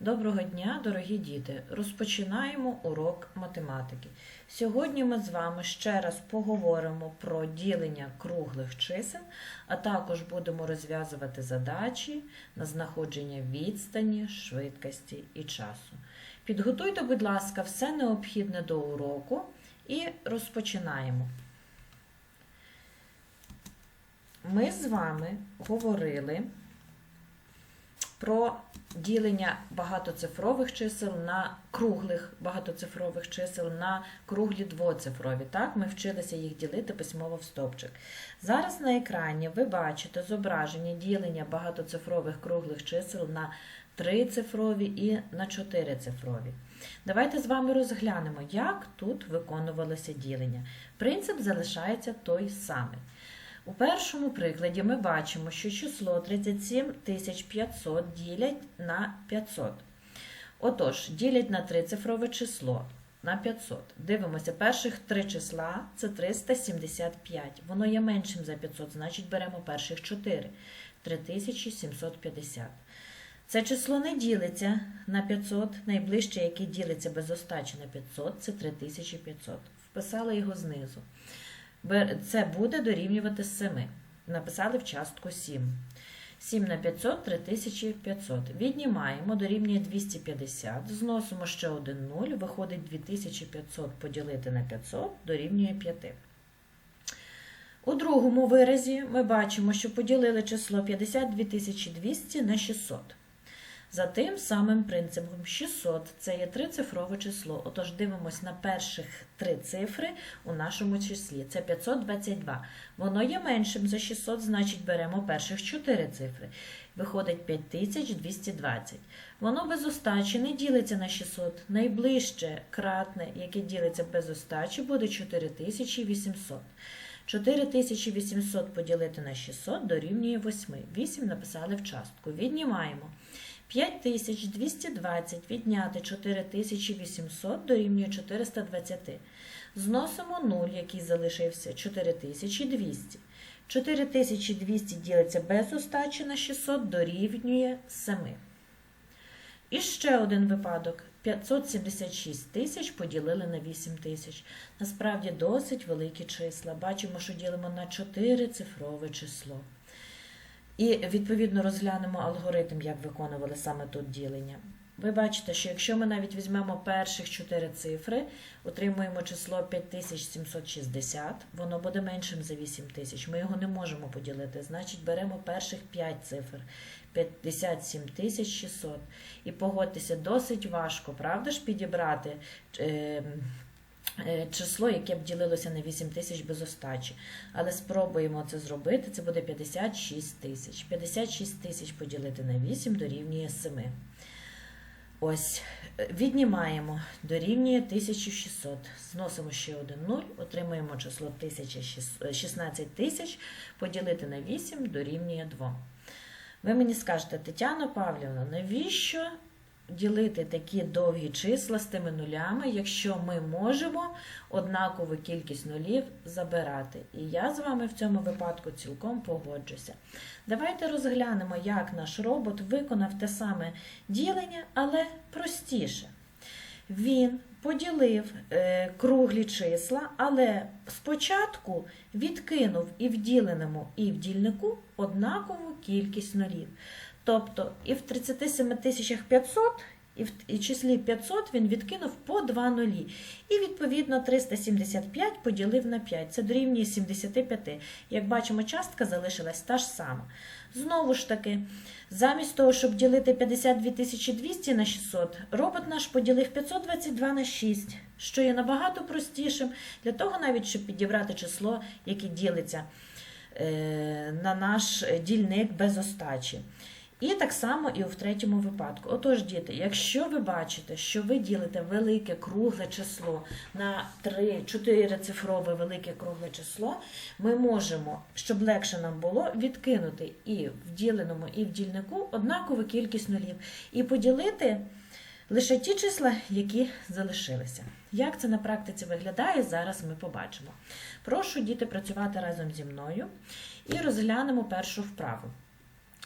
Доброго дня, дорогі діти! Розпочинаємо урок математики. Сьогодні ми з вами ще раз поговоримо про ділення круглих чисел, а також будемо розв'язувати задачі на знаходження відстані, швидкості і часу. Підготуйте, будь ласка, все необхідне до уроку і розпочинаємо. Ми з вами говорили про ділення багатоцифрових чисел на круглих багатоцифрових чисел на круглі двоцифрові. Так, ми вчилися їх ділити письмово в стовпчик. Зараз на екрані ви бачите зображення ділення багатоцифрових круглих чисел на трицифрові і на чотирицифрові. Давайте з вами розглянемо, як тут виконувалося ділення. Принцип залишається той самий. У першому прикладі ми бачимо, що число 37500 ділять на 500. Отож, ділять на трицифрове число на 500. Дивимося, перших три числа це 375. Воно є меншим за 500, значить беремо перших 4. 3750. Це число не ділиться на 500. Найближче, яке ділиться без остачі на 500, це 3500. Вписали його знизу. Це буде дорівнювати 7. Написали в частку 7. 7 на 500 3500. Віднімаємо, дорівнює 250. Зносимо ще один 0. Виходить 2500 поділити на 500 дорівнює 5. У другому виразі ми бачимо, що поділили число 52200 на 600. За тим самим принципом 600 це є трицифрове число. Отож, дивимось на перших три цифри у нашому числі. Це 522. Воно є меншим за 600, значить беремо перших 4 цифри. Виходить 5220. Воно без остачі не ділиться на 600. Найближче кратне, яке ділиться без остачі, буде 4800. 4800 поділити на 600 дорівнює 8. 8 написали в частку. Віднімаємо. 5220 відняти 4800 дорівнює 420. Зносимо 0, який залишився 4200. 4200 ділиться без остачі на 600 дорівнює 7. І ще один випадок. 576 тисяч поділили на 8 тисяч. Насправді досить великі числа. Бачимо, що ділимо на 4 цифрове число. І відповідно розглянемо алгоритм, як виконували саме тут ділення. Ви бачите, що якщо ми навіть візьмемо перших 4 цифри, отримуємо число 5760, воно буде меншим за 8000. Ми його не можемо поділити. Значить, беремо перших 5 цифр 57600. І погодьтеся, досить важко, правда ж, підібрати. Е Число, яке б ділилося на 8 тисяч без остачі. Але спробуємо це зробити, це буде 56 тисяч. 56 тисяч поділити на 8 дорівнює 7. Ось, віднімаємо, дорівнює 1600. Зносимо ще один 0, отримуємо число 16 тисяч, поділити на 8 дорівнює 2. Ви мені скажете, Тетяна Павлівна, навіщо ділити такі довгі числа з тими нулями, якщо ми можемо однакову кількість нулів забирати. І я з вами в цьому випадку цілком погоджуся. Давайте розглянемо, як наш робот виконав те саме ділення, але простіше. Він поділив е, круглі числа, але спочатку відкинув і в діленому, і в дільнику однакову кількість нулів. Тобто і в 37 500, і в числі 500 він відкинув по 2 нулі. І, відповідно, 375 поділив на 5. Це дорівнює 75. Як бачимо, частка залишилась та ж сама. Знову ж таки, замість того, щоб ділити 52 200 на 600, робот наш поділив 522 на 6, що є набагато простішим, для того навіть, щоб підібрати число, яке ділиться е, на наш дільник без остачі. І так само і в третьому випадку. Отож, діти, якщо ви бачите, що ви ділите велике кругле число на 3-4 цифрове велике кругле число, ми можемо, щоб легше нам було, відкинути і в діленому, і в дільнику однакову кількість нулів, і поділити лише ті числа, які залишилися. Як це на практиці виглядає, зараз ми побачимо. Прошу діти працювати разом зі мною і розглянемо першу вправу.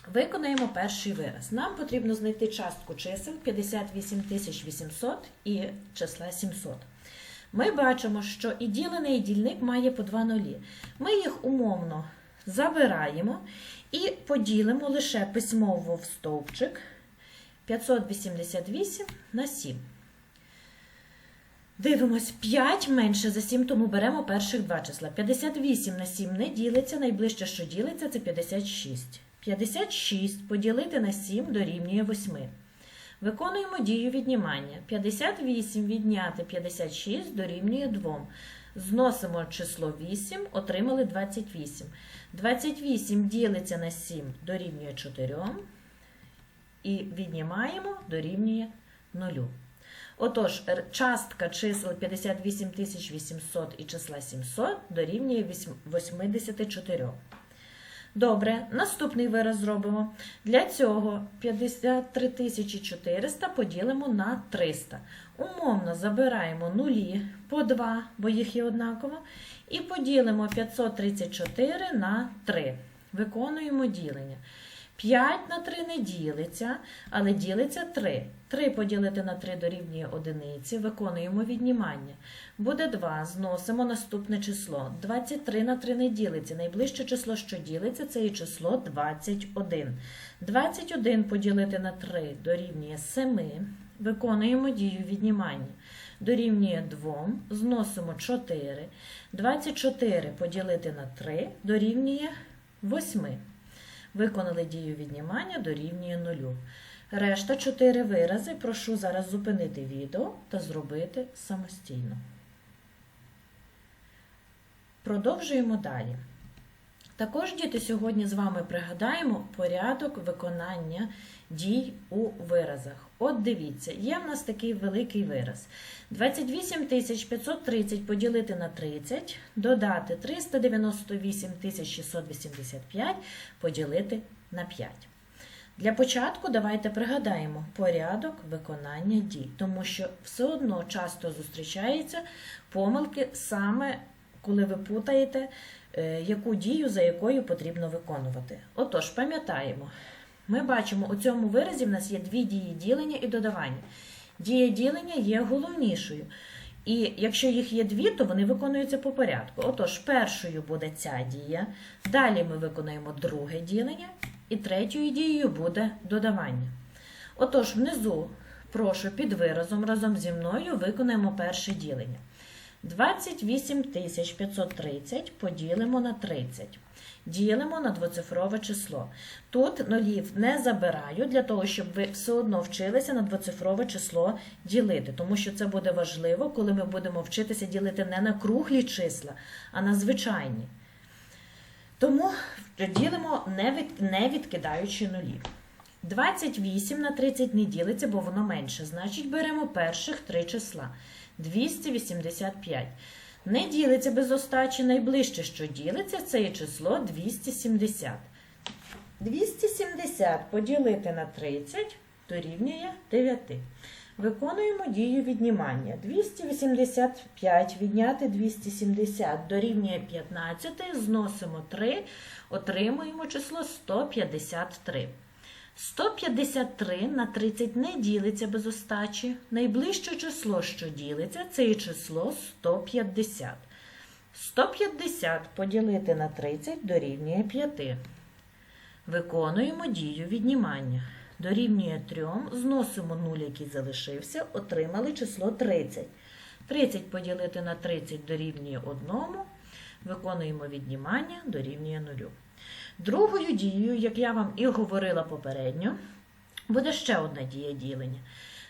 Виконаємо перший вираз. Нам потрібно знайти частку чисел 58 800 і числа 700. Ми бачимо, що і ділений і дільник має по два нулі. Ми їх умовно забираємо і поділимо лише письмово в стовпчик 588 на 7. Дивимось, 5 менше за 7, тому беремо перших два числа. 58 на 7 не ділиться, найближче, що ділиться, це 56. 56 поділити на 7 дорівнює 8. Виконуємо дію віднімання. 58 відняти 56 дорівнює 2. Зносимо число 8, отримали 28. 28 ділиться на 7 дорівнює 4. І віднімаємо дорівнює 0. Отож, частка чисел 58 800 і числа 700 дорівнює 84. Добре, наступний вираз зробимо. Для цього 53 400 поділимо на 300. Умовно забираємо нулі по 2, бо їх є однаково, і поділимо 534 на 3. Виконуємо ділення. 5 на 3 не ділиться, але ділиться 3. 3 поділити на 3 дорівнює одиниці. Виконуємо віднімання. Буде 2. Зносимо наступне число. 23 на 3 не ділиться. Найближче число, що ділиться, це є число 21. 21 поділити на 3 дорівнює 7. Виконуємо дію віднімання. Дорівнює 2. Зносимо 4. 24 поділити на 3 дорівнює 8. Виконали дію віднімання дорівнює нулю. Решта 4 вирази прошу зараз зупинити відео та зробити самостійно. Продовжуємо далі. Також, діти, сьогодні з вами пригадаємо порядок виконання дій у виразах. От дивіться, є в нас такий великий вираз. 28 530 поділити на 30, додати 398 685 поділити на 5. Для початку давайте пригадаємо порядок виконання дій, тому що все одно часто зустрічаються помилки саме коли ви путаєте, е, яку дію за якою потрібно виконувати. Отож, пам'ятаємо, ми бачимо, у цьому виразі в нас є дві дії ділення і додавання. Дія ділення є головнішою. І якщо їх є дві, то вони виконуються по порядку. Отож, першою буде ця дія, далі ми виконуємо друге ділення, і третьою дією буде додавання. Отож, внизу, прошу, під виразом разом зі мною виконаємо перше ділення. 28 530 поділимо на 30. Ділимо на двоцифрове число. Тут нулів не забираю для того, щоб ви все одно вчилися на двоцифрове число ділити, тому що це буде важливо, коли ми будемо вчитися ділити не на круглі числа, а на звичайні. Тому ділимо не, від, не відкидаючи нулі. 28 на 30 не ділиться, бо воно менше. Значить, беремо перших три числа. 285. Не ділиться без остачі. Найближче, що ділиться, це є число 270. 270 поділити на 30 дорівнює 9. Виконуємо дію віднімання. 285 відняти 270 дорівнює 15, зносимо 3, отримуємо число 153. 153 на 30 не ділиться без остачі. Найближче число, що ділиться, це є число 150. 150 поділити на 30 дорівнює 5. Виконуємо дію віднімання. Дорівнює 3, зносимо 0, який залишився, отримали число 30. 30 поділити на 30 дорівнює 1. Виконуємо віднімання, дорівнює 0. Другою дією, як я вам і говорила попередньо, буде ще одна дія ділення.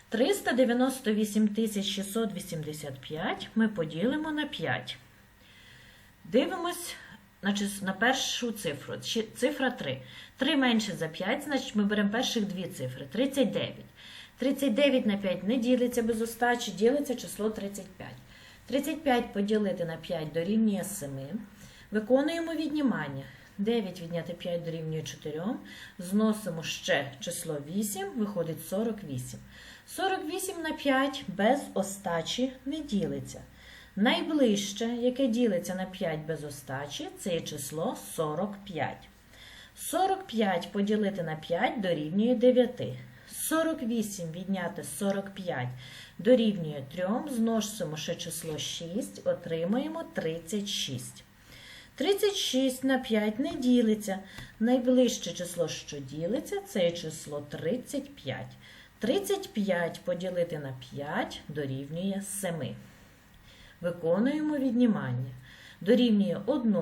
398 685 ми поділимо на 5. Дивимось на, на першу цифру. Цифра 3. 3 менше за 5, значить ми беремо перших дві цифри. 39. 39 на 5 не ділиться без остачі, ділиться число 35. 35 поділити на 5 дорівнює 7. Виконуємо віднімання. 9 відняти 5 дорівнює 4. Зносимо ще число 8, виходить 48. 48 на 5 без остачі не ділиться. Найближче, яке ділиться на 5 без остачі, це є число 45. 45 поділити на 5 дорівнює 9. 48 відняти 45 дорівнює 3. Зносимо ще число 6, отримаємо 36. 36 на 5 не ділиться. Найближче число, що ділиться, це число 35. 35 поділити на 5 дорівнює 7. Виконуємо віднімання. Дорівнює 1,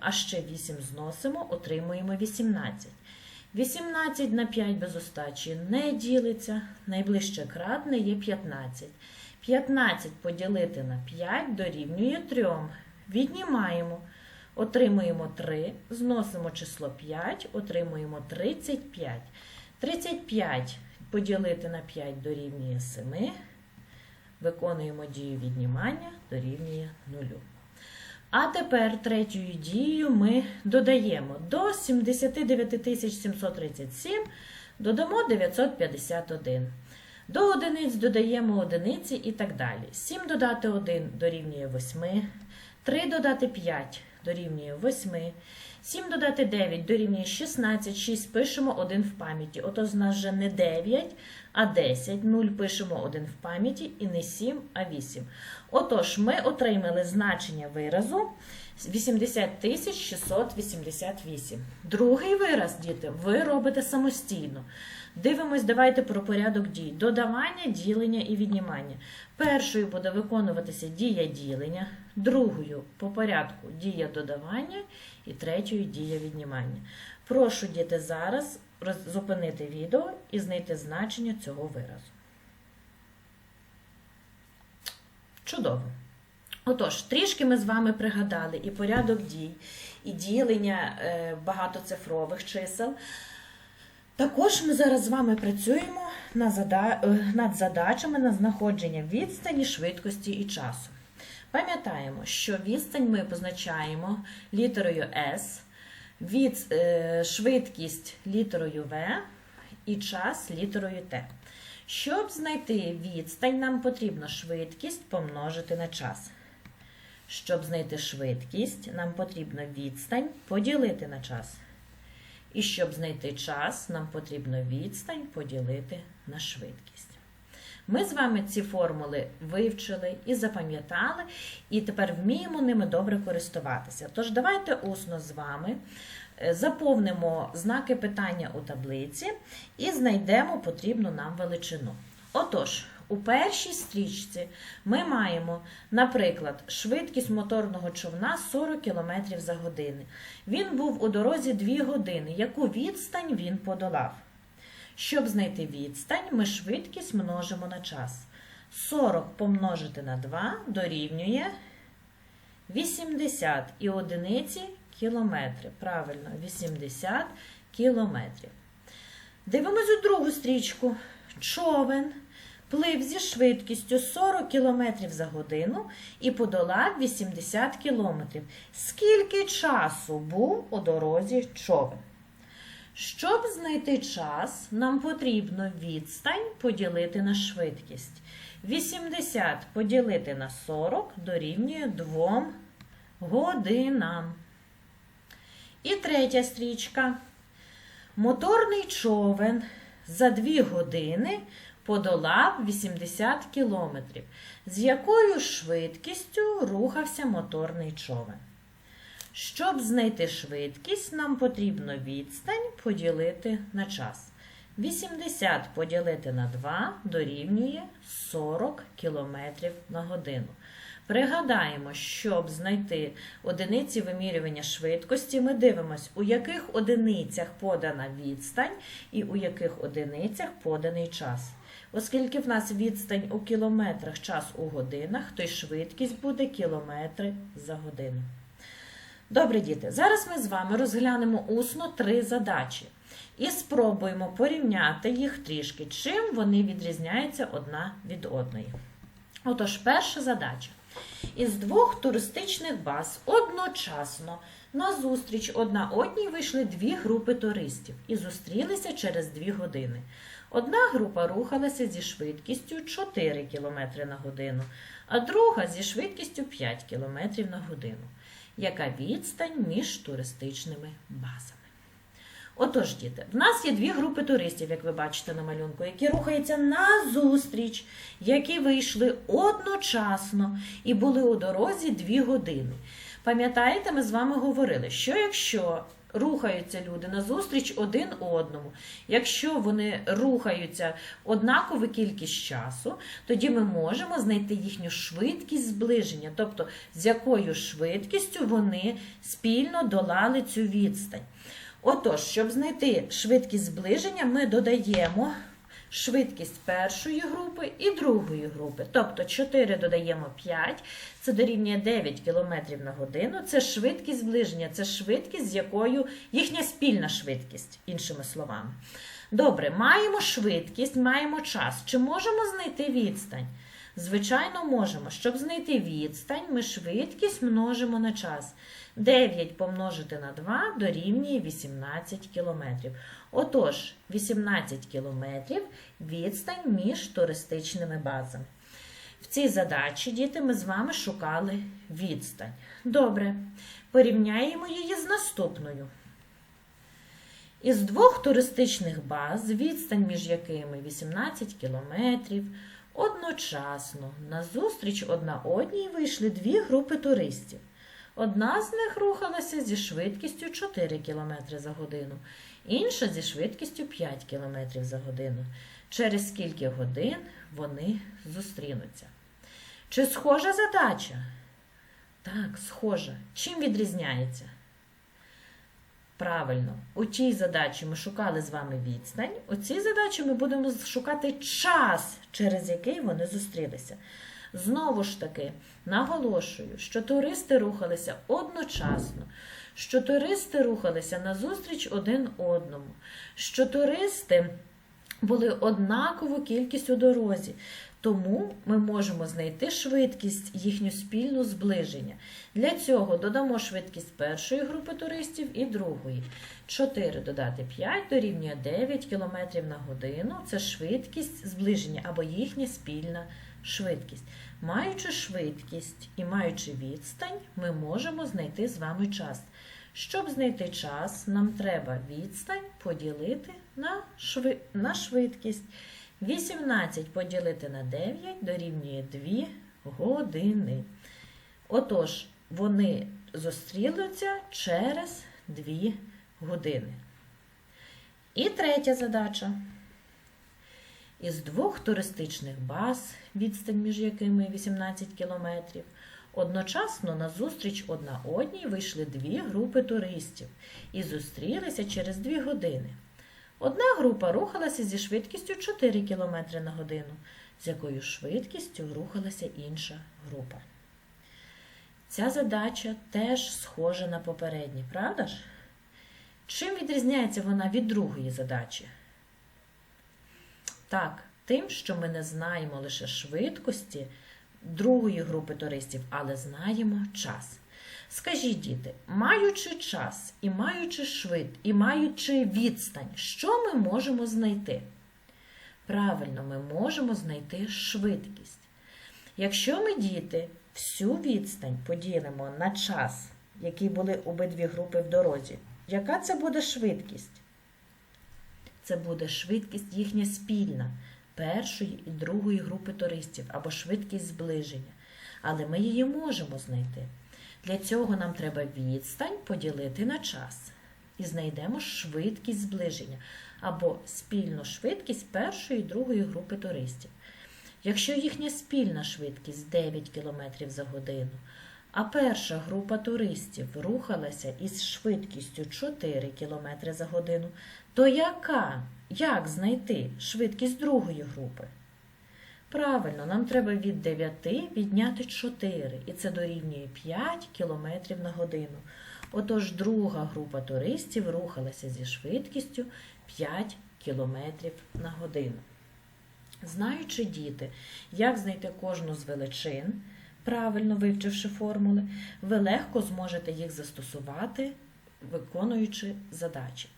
а ще 8 зносимо, отримуємо 18. 18 на 5 без остачі не ділиться. Найближче кратне є 15. 15 поділити на 5 дорівнює 3. Віднімаємо. Отримуємо 3, зносимо число 5, отримуємо 35. 35 поділити на 5 дорівнює 7. Виконуємо дію віднімання дорівнює 0. А тепер третьою дією ми додаємо до 79 737 додамо 951. До одиниць додаємо одиниці і так далі. 7 додати 1 дорівнює 8, 3 додати 5 дорівнює 8, 7 додати 9 дорівнює 16, 6 пишемо 1 в пам'яті. Ото з нас вже не 9, а 10, 0 пишемо 1 в пам'яті і не 7, а 8. Отож, ми отримали значення виразу 80 688. Другий вираз, діти, ви робите самостійно. Дивимось, давайте про порядок дій. Додавання, ділення і віднімання. Першою буде виконуватися дія ділення, другою по порядку дія додавання і третьою дія віднімання. Прошу діти зараз зупинити відео і знайти значення цього виразу. Чудово. Отож, трішки ми з вами пригадали і порядок дій, і ділення е, багатоцифрових чисел. Також ми зараз з вами працюємо е, над задачами на знаходження відстані, швидкості і часу. Пам'ятаємо, що відстань ми позначаємо літерою S, від, е, швидкість літерою V і час літерою T. Щоб знайти відстань, нам потрібно швидкість помножити на час. Щоб знайти швидкість, нам потрібно відстань поділити на час. І щоб знайти час, нам потрібно відстань поділити на швидкість. Ми з вами ці формули вивчили і запам'ятали, і тепер вміємо ними добре користуватися. Тож давайте усно з вами е, заповнимо знаки питання у таблиці і знайдемо потрібну нам величину. Отож, у першій стрічці ми маємо, наприклад, швидкість моторного човна 40 км за годину. Він був у дорозі 2 години. Яку відстань він подолав? Щоб знайти відстань, ми швидкість множимо на час. 40 помножити на 2 дорівнює 80 і одиниці кілометри. Правильно, 80 кілометрів. Дивимось у другу стрічку. Човен плив зі швидкістю 40 км за годину і подолав 80 км. Скільки часу був у дорозі човен? Щоб знайти час, нам потрібно відстань поділити на швидкість. 80 поділити на 40 дорівнює 2 годинам. І третя стрічка. Моторний човен за 2 години подолав 80 кілометрів. З якою швидкістю рухався моторний човен? Щоб знайти швидкість, нам потрібно відстань поділити на час. 80 поділити на 2 дорівнює 40 км на годину. Пригадаємо, щоб знайти одиниці вимірювання швидкості, ми дивимося, у яких одиницях подана відстань і у яких одиницях поданий час. Оскільки в нас відстань у кілометрах, час у годинах, то й швидкість буде кілометри за годину. Добре, діти, зараз ми з вами розглянемо усно три задачі і спробуємо порівняти їх трішки, чим вони відрізняються одна від одної. Отож, перша задача. Із двох туристичних баз одночасно на зустріч одна одній вийшли дві групи туристів і зустрілися через дві години. Одна група рухалася зі швидкістю 4 км на годину, а друга зі швидкістю 5 км на годину. Яка відстань між туристичними базами? Отож, діти, в нас є дві групи туристів, як ви бачите на малюнку, які рухаються назустріч, які вийшли одночасно і були у дорозі дві години. Пам'ятаєте, ми з вами говорили, що якщо рухаються люди назустріч один одному, якщо вони рухаються однакову кількість часу, тоді ми можемо знайти їхню швидкість зближення, тобто з якою швидкістю вони спільно долали цю відстань. Отож, щоб знайти швидкість зближення, ми додаємо швидкість першої групи і другої групи. Тобто 4 додаємо 5, це дорівнює 9 км на годину. Це швидкість зближення, це швидкість, з якою їхня спільна швидкість, іншими словами. Добре, маємо швидкість, маємо час. Чи можемо знайти відстань? Звичайно, можемо. Щоб знайти відстань, ми швидкість множимо на час. 9 помножити на 2 дорівнює 18 кілометрів. Отож, 18 кілометрів відстань між туристичними базами. В цій задачі, діти, ми з вами шукали відстань. Добре, порівняємо її з наступною. Із двох туристичних баз, відстань між якими 18 кілометрів, одночасно назустріч одна одній вийшли дві групи туристів. Одна з них рухалася зі швидкістю 4 км за годину, інша зі швидкістю 5 км за годину. Через скільки годин вони зустрінуться. Чи схожа задача? Так, схожа. Чим відрізняється? Правильно, у тій задачі ми шукали з вами відстань, у цій задачі ми будемо шукати час, через який вони зустрілися. Знову ж таки, наголошую, що туристи рухалися одночасно, що туристи рухалися назустріч один одному, що туристи були однакову кількість у дорозі. Тому ми можемо знайти швидкість їхню спільну зближення. Для цього додамо швидкість першої групи туристів і другої. 4 додати 5 дорівнює 9 км на годину. Це швидкість зближення або їхня спільна швидкість. Маючи швидкість і маючи відстань, ми можемо знайти з вами час. Щоб знайти час, нам треба відстань поділити на, на швидкість. 18 поділити на 9 дорівнює 2 години. Отож, вони зустрілися через 2 години. І третя задача. Із двох туристичних баз, відстань між якими 18 кілометрів, одночасно назустріч одна одній вийшли дві групи туристів і зустрілися через 2 години. Одна група рухалася зі швидкістю 4 км на годину, з якою швидкістю рухалася інша група. Ця задача теж схожа на попередні, правда ж? Чим відрізняється вона від другої задачі? Так, тим, що ми не знаємо лише швидкості другої групи туристів, але знаємо час. Скажіть, діти, маючи час і маючи швид, і маючи відстань, що ми можемо знайти? Правильно, ми можемо знайти швидкість. Якщо ми, діти, всю відстань поділимо на час, який були обидві групи в дорозі, яка це буде швидкість? Це буде швидкість їхня спільна, першої і другої групи туристів або швидкість зближення. Але ми її можемо знайти. Для цього нам треба відстань поділити на час. І знайдемо швидкість зближення або спільну швидкість першої і другої групи туристів. Якщо їхня спільна швидкість 9 км за годину, а перша група туристів рухалася із швидкістю 4 км за годину, то яка? Як знайти швидкість другої групи? Правильно, нам треба від 9 відняти 4, і це дорівнює 5 км на годину. Отож, друга група туристів рухалася зі швидкістю 5 км на годину. Знаючи діти, як знайти кожну з величин, правильно вивчивши формули, ви легко зможете їх застосувати, виконуючи задачі.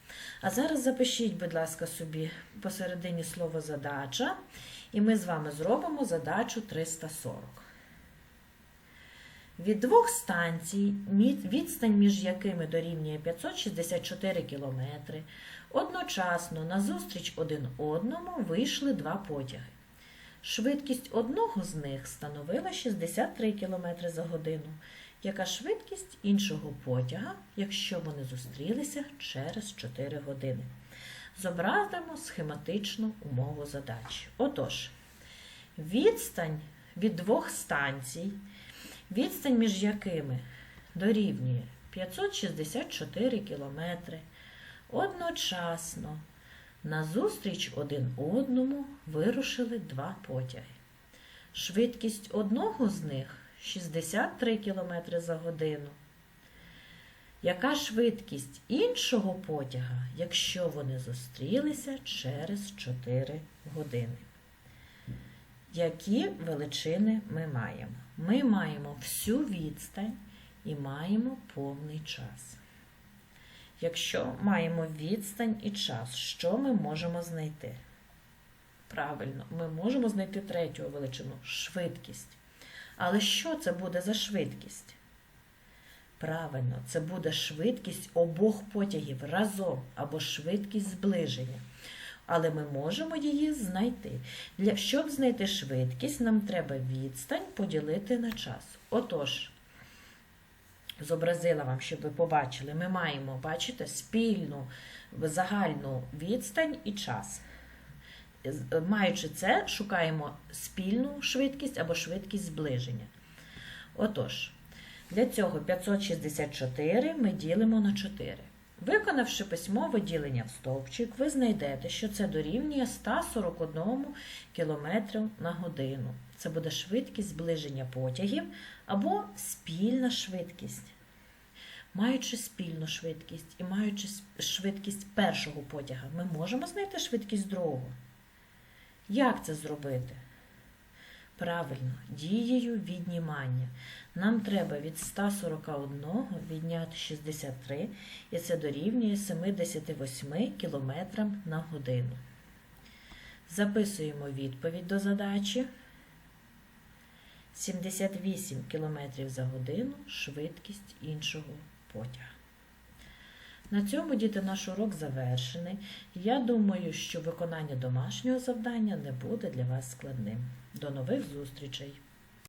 А зараз запишіть, будь ласка, собі посередині слово задача, і ми з вами зробимо задачу 340. Від двох станцій, відстань між якими дорівнює 564 км, одночасно назустріч один одному вийшли два потяги. Швидкість одного з них становила 63 км за годину. Яка швидкість іншого потяга, якщо вони зустрілися через 4 години? Зобразимо схематичну умову задачі. Отож, відстань від двох станцій, відстань між якими дорівнює 564 кілометри, одночасно назустріч один одному вирушили два потяги. Швидкість одного з них 63 км за годину. Яка швидкість іншого потяга, якщо вони зустрілися через 4 години? Які величини ми маємо? Ми маємо всю відстань і маємо повний час. Якщо маємо відстань і час, що ми можемо знайти? Правильно, ми можемо знайти третю величину швидкість. Але що це буде за швидкість? Правильно, це буде швидкість обох потягів разом або швидкість зближення. Але ми можемо її знайти. Для, щоб знайти швидкість, нам треба відстань поділити на час. Отож, зобразила вам, щоб ви побачили, ми маємо, бачите, спільну загальну відстань і час. Маючи це, шукаємо спільну швидкість або швидкість зближення. Отож, для цього 564 ми ділимо на 4. Виконавши письмове ділення в стовпчик, ви знайдете, що це дорівнює 141 км на годину. Це буде швидкість зближення потягів або спільна швидкість. Маючи спільну швидкість і маючи швидкість першого потяга, ми можемо знайти швидкість другого. Як це зробити? Правильно, дією віднімання. Нам треба від 141 відняти 63, і це дорівнює 78 км на годину. Записуємо відповідь до задачі. 78 км за годину швидкість іншого потяга. На цьому діти наш урок завершений. Я думаю, що виконання домашнього завдання не буде для вас складним. До нових зустрічей!